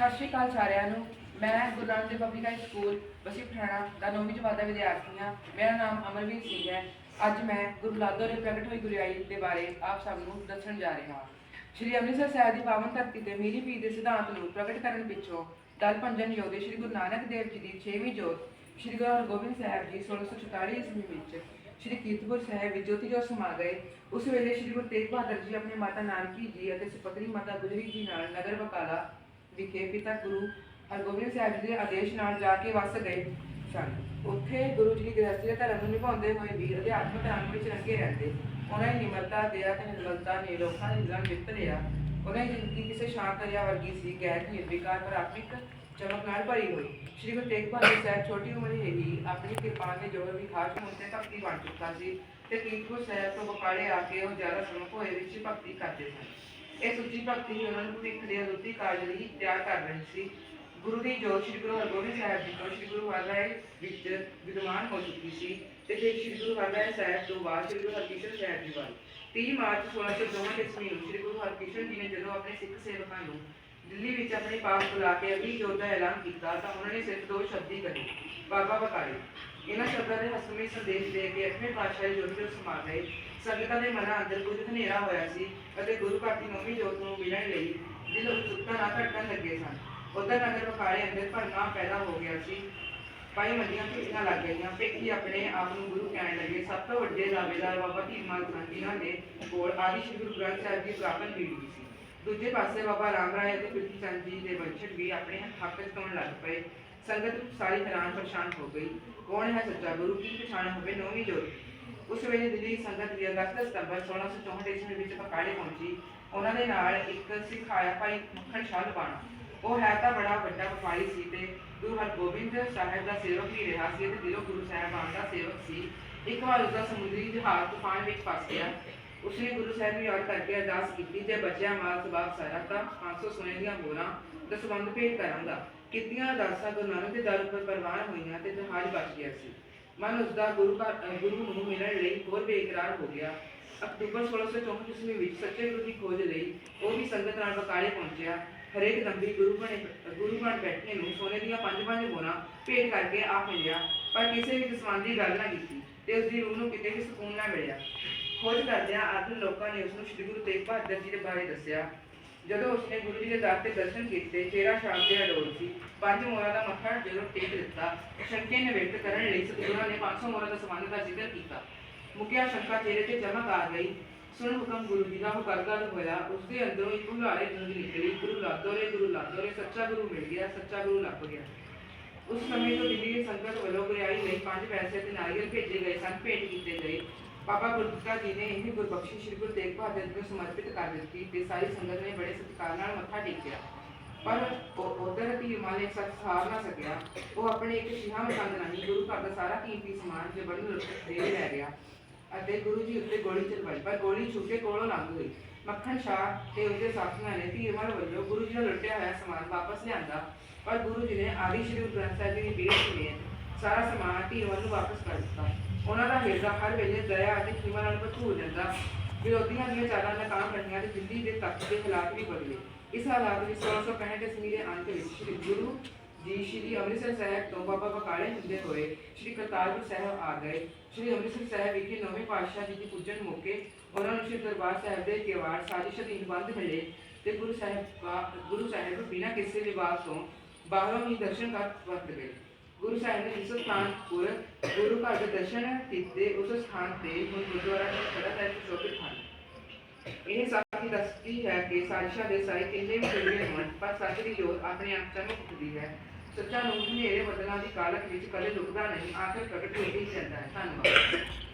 ਸਤਿ ਸ਼੍ਰੀ ਅਕਾਲ ਸਾਰਿਆਂ ਨੂੰ। ਮੈਂ ਗੁਰੂ ਨਾਨਕ ਦੇਵ ਪਬਲਿਕ ਸਕੂਲ ਬਸੀ ਪਠਾਣਾ ਦਾ ਨੌਵੀਂ ਜਮਾਤ ਦਾ ਵਿਦਿਆਰਥੀ ਹਾਂ। ਮੇਰਾ ਨਾਮ ਅਮਰਵੀਰ ਸਿੰਘ ਹੈ। ਅੱਜ ਮੈਂ ਗੁਰੂ ਲਾਦੋ ਦੇ ਪ੍ਰਗਟ ਹੋਈ ਗੁਰਿਆਈ ਦੇ ਬਾਰੇ ਆਪ ਸਭ ਨੂੰ ਦੱਸਣ ਜਾ ਰਿਹਾ ਹਾਂ। ਸ਼੍ਰੀ ਅੰਮ੍ਰਿਤਸਰ ਸਾਹਿਬ ਦੀ ਪਾਵਨ ਧਰਤੀ ਤੇ ਮੀਰੀ ਪੀਰ ਦੇ ਸਿਧਾਂਤ ਨੂੰ ਪ੍ਰਗਟ ਕਰਨ ਪਿੱਛੋਂ ਦਲ ਭੰਜਨ ਯੋਧੇ ਸ਼੍ਰੀ ਗੁਰੂ ਨਾਨਕ ਦੇਵ ਜੀ ਦੀ 6ਵੀਂ ਜੋਤ ਸ਼੍ਰੀ ਗੁਰੂ ਹਰਗੋਬਿੰਦ ਸਾਹਿਬ ਜੀ 1644 ਈਸਵੀ ਵਿੱਚ ਸ਼੍ਰੀ ਕੀਰਤਪੁਰ ਸਾਹਿਬ ਵਿੱਚ ਜੋਤੀ ਜੋਤ ਸਮਾ ਗਏ। ਉਸ ਵੇਲੇ ਸ਼੍ਰੀ ਗੁਰੂ ਤੇਗ ਬਹਾਦਰ ਜੀ ਆਪਣੇ ਮਾਤਾ ਨਾਨਕੀ ਜੀ ਅਤੇ ਸੁਪਤਨੀ ਮਾਤਾ ਗੁਜਰੀ ਜੀ ਨਾਲ ਨਗਰ ਬਕਾਲਾ ਵਿਖੇ ਪਿਤਾ ਗੁਰੂ ਹਰਗੋਬਿੰਦ ਸਾਹਿਬ ਜੀ ਦੇ ਆਦੇਸ਼ ਨਾਲ ਜਾ ਕੇ ਵਸ ਗਏ ਸਨ। ਉੱਥੇ ਗੁਰੂ ਜੀ ਦੀ ਦੇ ਧਰਮ ਨੂੰ ਨਿਭਾਉਂਦੇ ਹੋਏ ਵੀ ਅਧਿਆਤਮਕ ਰੰਗ ਵਿੱਚ ਰੰਗੇ ਰਹਿੰਦੇ। ਉਹਨਾਂ ਦੀ ਨਿਮਰਤਾ, ਦਇਆ ਤੇ ਨਿਰਮਲਤਾ ਨੇ ਲੋਕਾਂ ਦੇ ਦਿਲਾਂ ਵਿੱਚ ਲਿਆ। ਉਹਨਾਂ ਦੀ ਜ਼ਿੰਦਗੀ ਕਿਸੇ ਸ਼ਾਂਤ ਦਰਿਆ ਵਰਗੀ ਸੀ, ਗੈਰ ਨਿਰਵਿਕਾਰ ਪਰ ਆਤਮਿਕ ਚਮਕ ਨਾਲ ਭਰੀ ਹੋਈ। ਸ਼੍ਰੀ ਗੁਰੂ ਤੇਗ ਬਹਾਦਰ ਸਾਹਿਬ ਛੋਟੀ ਉਮਰ ਹੀ ਆਪਣੀ ਕਿਰਪਾ ਦੇ ਜੋਰ ਵੀ ਖਾਸ ਹੋਣ ਭਗਤੀ ਬਣ ਚੁੱਕਾ ਸੀ ਤੇ ਕੀਰਤਪੁਰ ਸਾਹਿਬ ਤੋਂ ਬਕਾਲੇ ਆ ਕੇ ਉਹ ਜ਼ਿਆਦਾ ਸਮੂਹ ਹੋਏ ਵਿੱਚ ਭਗਤੀ ਕਰਦੇ ਸਨ। ਇਹ ਸੁੱਚੀ ਭਗਤੀ ਹੀ ਉਹਨਾਂ ਨੂੰ ਭਵਿੱਖ ਦੇ ਅਦੁੱਤੀ ਕਾਰਜ ਲਈ ਤਿਆਰ ਕਰ ਰਹੀ ਸੀ। ਗੁਰੂ ਦੀ ਜੋਤ ਸ਼੍ਰੀ ਗੁਰੂ ਹਰਗੋਬਿੰਦ ਸਾਹਿਬ ਜੀ ਤੋਂ ਸ਼੍ਰੀ ਗੁਰੂ ਹਰਿਰਾਏ ਵਿੱਚ ਵਿਦਵਾਨ ਹੋ ਚੁੱਕੀ ਸੀ ਤੇ ਫਿਰ ਸ਼੍ਰੀ ਗੁਰੂ ਹਰਿਰਾਏ ਸਾਹਿਬ ਤੋਂ ਬਾਅਦ ਸ਼੍ਰੀ ਗੁਰੂ ਹਰਕ੍ਰਿਸ਼ਨ ਸਾਹਿਬ ਜੀ ਵੱਲ। 30 ਮਾਰਚ 1602 ਈਸਵੀ ਨੂੰ ਸ਼੍ਰੀ ਗੁਰੂ ਹਰਕ੍ਰਿਸ਼ਨ ਜੀ ਨੇ ਜਦੋਂ ਆਪਣੇ ਸਿੱਖ ਸੇਵਕਾਂ ਨੂੰ ਦਿੱਲੀ ਵਿੱਚ ਆਪਣੇ ਪਾਪ ਬੁਲਾ ਕੇ ਅਗਲੀ ਜੋਤ ਦਾ ਐਲਾਨ ਕੀਤਾ ਤਾਂ ਉਹਨਾਂ ਨੇ ਸਿਰਫ ਦੋ ਸ਼ਬਦ ਹੀ ਕਹੇ, ਬਾਬਾ ਬਕਾਲੇ। ਇਹਨਾਂ ਸ਼ਬਦਾਂ ਦੇ ਹਸਮੀ ਸੰਦੇਸ਼ ਦੇ ਕੇ ਅੱਠਵੇਂ ਪਾਤਸ਼ਾਹ ਦੀ ਜੋਤ ਵਿੱਚ ਸਮਾ ਗਏ ਸੰਗਤਾਂ ਦੇ ਮਨਾਂ ਅੰਦਰ ਕੁਝ ਹਨੇਰਾ ਹੋਇਆ ਸੀ ਅਤੇ ਗੁਰੂ ਘਰ ਦੀ ਨੌਵੀਂ ਜੋਤ ਨੂੰ ਮਿਲਣ ਲਈ ਦਿਲ ਉਤਸੁਕਤਾ ਨਾਲ ਧੜਕਣ ਲੱਗੇ ਸਨ। ਉਧਰ ਨਗਰ ਬਕਾਲੇ ਅੰਦਰ ਭਰਮਾ ਪੈਦਾ ਹੋ ਗਿਆ ਸੀ। ਪਾਈ ਮੰਡੀਆਂ ਭੀੜਾਂ ਲੱਗ ਗਈਆਂ। ਭੇਖੀ ਆਪਣੇ ਆਪ ਨੂੰ ਗੁਰੂ ਕਹਿਣ ਲੱਗੇ, ਸਭ ਤੋਂ ਵੱਡੇ ਦਾਅਵੇਦਾਰ ਬਾਬਾ ਧੀਮਾਨ ਖਾਨ ਦੇ ਕੋਲ ਆਦਿ ਸ਼੍ਰੀ ਗੁਰੂ ਗ੍ਰੰਥ ਸਾਹਿਬ ਦੀ ਪ੍ਰਾਪਤ ਹੋਈ ਸੀ। ਦੂਜੇ ਪਾਸੇ ਬਾਬਾ ਰਾਮ ਰਾਏ ਅਤੇ ਪ੍ਰਿਥੀ ਚੰਦ ਜੀ ਦੇ ਵੰਸ਼ਜ ਵੀ ਆਪਣੇ ਹੱਕ ਚ ਲੱਗ ਪਏ। ਸੰਗਤ ਸਾਰੀ ਹੈਰਾਨ ਪਰੇਸ਼ਾਨ ਹੋ ਗਈ। ਕੌਣ ਹੈ ਸੱਚਾ ਗੁਰੂ? ਕੀ ਪਛਾਣ ਹੋਵੇ? ਨੌਵੀਂ ਜੋਤ। ਉਸ ਵੇਲੇ ਦਿੱਲੀ ਸੰਗਤ ਦੀ ਅਗਸਤ ਸਤੰਬਰ 1664 ਈਸਵੀ ਵਿੱਚ ਬਕਾਲੇ ਪਹੁੰਚੀ। ਉਹਨਾਂ ਦੇ ਨਾਲ ਇੱਕ ਸਿੱਖ ਆਇਆ ਭਾਈ ਮੱਖਣ ਸ਼ਾਹ ਲਬਾਣਾ। ਉਹ ਹੈ ਤਾਂ ਬੜਾ ਵੱਡਾ ਵਪਾਰੀ ਸੀ ਤੇ ਗੁਰੂ ਹਰਗੋਬਿੰਦ ਸਾਹਿਬ ਦਾ ਸੇਵਕ ਵੀ ਰਿਹਾ ਸੀ ਤੇ ਦਿਲੋਂ ਗੁਰੂ ਸਾਹਿਬਾਨ ਦਾ ਸੇਵਕ ਸੀ। ਇੱਕ ਵਾਰ ਉਸਦਾ ਸਮੁੰਦਰੀ ਜਹਾਜ਼ ਤੂਫਾਨ ਵਿੱਚ ਫਸ ਗਿਆ। ਉਸਨੇ ਗੁਰੂ ਸਾਹਿਬ ਨੂੰ ਯਾਦ ਕਰਕੇ ਅਰਦਾਸ ਕੀਤੀ ਤੇ ਬਚਿਆ ਮਾਲ ਸਬਾਬ ਸਾਰਾ ਤਾਂ 500 ਸੋਨੇ ਦੀਆਂ ਮੋਹਰਾਂ ਦਸਵੰਦ ਭੇਟ ਕਰਾਂਗਾ ਕੀਤੀਆਂ ਅਰਦਾਸਾਂ ਗੁਰੂ ਨਾਨਕ ਦੇ ਦਰ ਉੱਪਰ ਪ੍ਰਵਾਨ ਹੋਈਆਂ ਤੇ ਜਹਾਜ਼ ਬਚ ਗਿਆ ਸੀ। ਮਨ ਉਸਦਾ ਗੁਰੂ ਘਰ ਗੁਰੂ ਨੂੰ ਮਿਲਣ ਲਈ ਹੋਰ ਬੇਕਰਾਰ ਹੋ ਗਿਆ। ਅਕਤੂਬਰ 1664 ਈਸਵੀ ਵਿੱਚ ਸੱਚੇ ਗੁਰੂ ਦੀ ਖੋਜ ਲਈ ਉਹ ਵੀ ਸੰਗਤ ਨਾਲ ਬਕਾਲੇ ਪਹੁੰਚਿਆ। ਹਰੇਕ ਦੰਬੀ ਗੁਰੂ ਬਣੇ, ਗੁਰੂ ਬਣ ਬੈਠੇ ਨੂੰ ਸੋਨੇ ਦੀਆਂ ਪੰਜ ਪੰਜ ਮੋਹਰਾਂ ਭੇਟ ਕਰਕੇ ਆ ਮਿਲਿਆ, ਪਰ ਕਿਸੇ ਵੀ ਦਸਵੰਦ ਦੀ ਗੱਲ ਨਾ ਕੀਤੀ ਤੇ ਉਸ ਦੀ ਰੂਹ ਨੂੰ ਕਿਤੇ ਵੀ ਸਕੂਨ ਨਾ ਮਿਲਿਆ। ਖੋਜ ਕਰਦਿਆਂ ਆਦਮ ਲੋਕਾਂ ਨੇ ਉਸ ਨੂੰ ਸ੍ਰੀ ਗੁਰੂ ਤੇਗ ਬਹਾਦਰ ਜੀ ਦੇ ਬਾਰੇ ਦੱਸਿਆ। ਜਦੋਂ ਉਸਨੇ ਗੁਰੂ ਜੀ ਦੇ ਦਰ ਤੇ ਦਰਸ਼ਨ ਕੀਤੇ, ਚਿਹਰਾ ਸ਼ਾਮ ਦੇ ਅਡੋਲ ਸੀ। ਪੰਜ ਮੋਹਰਾਂ ਦਾ ਮੱਥਾ ਜਦੋਂ ਟੇਕ ਦਿੱਤਾ, ਸ਼ੰਕੇ ਨਿਵਰਤ ਕਰਨ ਲਈ ਸਤਿਗੁਰਾਂ ਨੇ 500 ਮੋਹਰਾਂ ਦਾ ਸਮਾਨ ਦਾ ਜ਼ਿਕਰ ਕੀਤਾ। ਮੁਕਿਆ ਸ਼ੰਕਾ ਚਿਹਰੇ ਤੇ ਚਮਕ ਆ ਗਈ। ਸੁਣ ਹੁਕਮ ਗੁਰੂ ਜੀ ਦਾ ਉਹ ਹੋਇਆ। ਉਸ ਦੇ ਅੰਦਰੋਂ ਇੱਕ ਹੁਲਾਰੇ ਗੂੰਜ ਨਿਕਲੀ। ਗੁਰੂ ਲਾਦੋ ਰੇ ਗੁਰੂ ਲਾਦੋ ਰੇ ਸੱਚਾ ਗੁਰੂ ਮਿਲ ਗਿਆ, ਸੱਚਾ ਗੁਰੂ ਲੱਭ ਗਿਆ। ਉਸ ਸਮੇਂ ਤੋਂ ਦਿੱਲੀ ਦੀ ਸੰਗਤ ਵੱਲੋਂ ਗੁਰਿਆਈ ਲਈ ਪੰਜ ਪੈਸੇ ਤੇ ਨਾਰੀਅਲ ਭੇਜੇ ਗਏ ਸਨ, ਭੇਟ ਕੀਤੇ ਗਏ। ਬਾਬਾ ਗੁਰਦਿੱਤਾ ਜੀ ਨੇ ਇਹ ਗੁਰਬਖਸ਼ੀ ਸ਼੍ਰੀ ਗੁਰੂ ਤੇਗ ਬਹਾਦਰ ਜੀ ਨੂੰ ਸਮਰਪਿਤ ਕਰ ਦਿੱਤੀ ਤੇ ਸਾਰੀ ਸੰਗਤ ਨੇ ਬੜੇ ਸਤਿਕਾਰ ਨਾਲ ਮੱਥਾ ਟੇਕਿਆ। ਪਰ ਉਧਰ ਧੀ ਮਾਲੇ ਸੱਚ ਸਾਰ ਨਾ ਸਕਿਆ। ਉਹ ਆਪਣੇ ਇੱਕ ਸ਼ਿਹਾ ਮਸੰਦ ਨਹੀਂ ਗੁਰੂ ਘਰ ਦਾ ਸਾਰਾ ਕੀਮਤੀ ਸਮਾਨ ਜਬਰਨ ਲੁੱਟ ਦੇ ਲੈ ਗਿਆ ਅਤੇ ਗੁਰੂ ਜੀ ਉੱਤੇ ਗੋਲੀ ਚਲਵਾਈ, ਪਰ ਗੋਲੀ ਛੁੱਟੇ ਕੋਲੋਂ ਲੰਘ ਗਈ। ਮੱਖਣ ਸ਼ਾਹ ਤੇ ਉਸਦੇ ਸਾਥੀਆਂ ਨੇ ਧੀਰਮਲ ਵੱਲੋਂ ਗੁਰੂ ਜੀ ਦਾ ਲੁੱਟਿਆ ਹੋਇਆ ਸਮਾਨ ਵਾਪਸ ਲਿਆਂਦਾ। ਪਰ ਗੁਰੂ ਜੀ ਨੇ ਆਦਿ ਸ਼੍ਰੀ ਗੁਰੂ ਗ੍ਰੰਥ ਸਾਹਿਬ ਜੀ ਦੀ ਬੇਟ ਸਮੇਤ ਸਾਰਾ ਸਮਾਨ ਧੀਰਮਲ ਨੂੰ ਵਾਪਸ ਕਰ ਦਿੱਤਾ। ਉਹਨਾਂ ਦਾ ਹਿਰਦਾ ਹਰ ਵੇਲੇ ਦਇਆ ਅਤੇ ਖਿਮਾ ਨਾਲ ਭਰਪੂਰ ਰਹਿੰਦਾ। ਵਿਰੋਧੀਆਂ ਦੀਆਂ ਚਾਲਾਂ ਨਾਕਾਮ ਰਹੀਆਂ ਤੇ ਦਿੱਲੀ ਦੇ ਤਖਤ ਦੇ ਹਾਲਾਤ ਵੀ ਬਦਲੇ। ਇਸ ਹਾਲਾਤ ਵਿੱਚ 1665 ਈਸਵੀ ਦੇ ਅੰਤ ਵਿੱਚ ਸ਼੍ਰੀ ਗੁਰੂ ਜੀ, ਸ਼੍ਰੀ ਅੰਮ੍ਰਿਤਸਰ ਸਾਹਿਬ ਤੋਂ ਬਾਬਾ ਬਕਾਲੇ ਹੁੰਦੇ ਹੋਏ ਸ਼੍ਰੀ ਕਰਤਾਰਪੁਰ ਸਾਹਿਬ ਆ ਗਏ। ਸ਼੍ਰੀ ਅੰਮ੍ਰਿਤਸਰ ਸਾਹਿਬ ਵਿਖੇ ਨੌਵੇਂ ਪਾਤਸ਼ਾਹ ਜੀ ਦੀ ਪੂਜਨ ਮੌਕੇ ਉਹਨਾਂ ਨੂੰ ਸ਼੍ਰੀ ਦਰਬਾਰ ਸਾਹਿਬ ਦੇ ਕਿਵਾੜ ਸਾਜ਼ਿਸ਼ ਅਧੀਨ ਬੰਦ ਮਿਲੇ ਤੇ ਗੁਰੂ ਸਾਹਿਬ ਗੁਰੂ ਸਾਹਿਬ ਬਿਨਾਂ ਕਿਸੇ ਵਿਵਾਦ ਤੋਂ ਬਾਹਰੋਂ ਹੀ ਦਰਸ਼ਨ ਕਰ ਵਰਤ ਗਏ। ਗੁਰੂ ਸਾਹਿਬ ਨੇ ਜਿਸ ਸਥਾਨ ਪੁਰ ਗੁਰੂ ਘਰ ਦੇ ਦਰਸ਼ਨ ਕੀਤੇ, ਉਸ ਸਥਾਨ ਤੇ ਹੁਣ ਗੁਰਦੁਆਰਾ ਖੜਾ ਹੈ ਸ਼ੋਭਿਤ ਹਨ ਇਹ ਸਾਖੀ ਦੱਸਦੀ ਹੈ ਕਿ ਸਾਰਿਸ਼ਾ ਦੇ ਸਾਈ ਕਿੰਨੇ ਵੀ ਚੰਗੇ ਹੋਣ, ਪਰ ਸੱਚ ਦੀ ਜੋਤ ਆਪਣੇ ਆਪ ਚਮਕ ਉੱਠਦੀ ਹੈ। ਸੱਚਾ ਨੂੰ ਹਨੇਰੇ ਬਦਲਾਂ ਦੀ ਕਾਲਕ ਵਿੱਚ ਕਦੇ ਲੁਕਦਾ ਨਹੀਂ, ਆਖਰ ਪ੍ਰਗਟ ਹੋ ਹੀ ਜਾਂਦਾ ਹੈ। ਧੰਨਵਾਦ।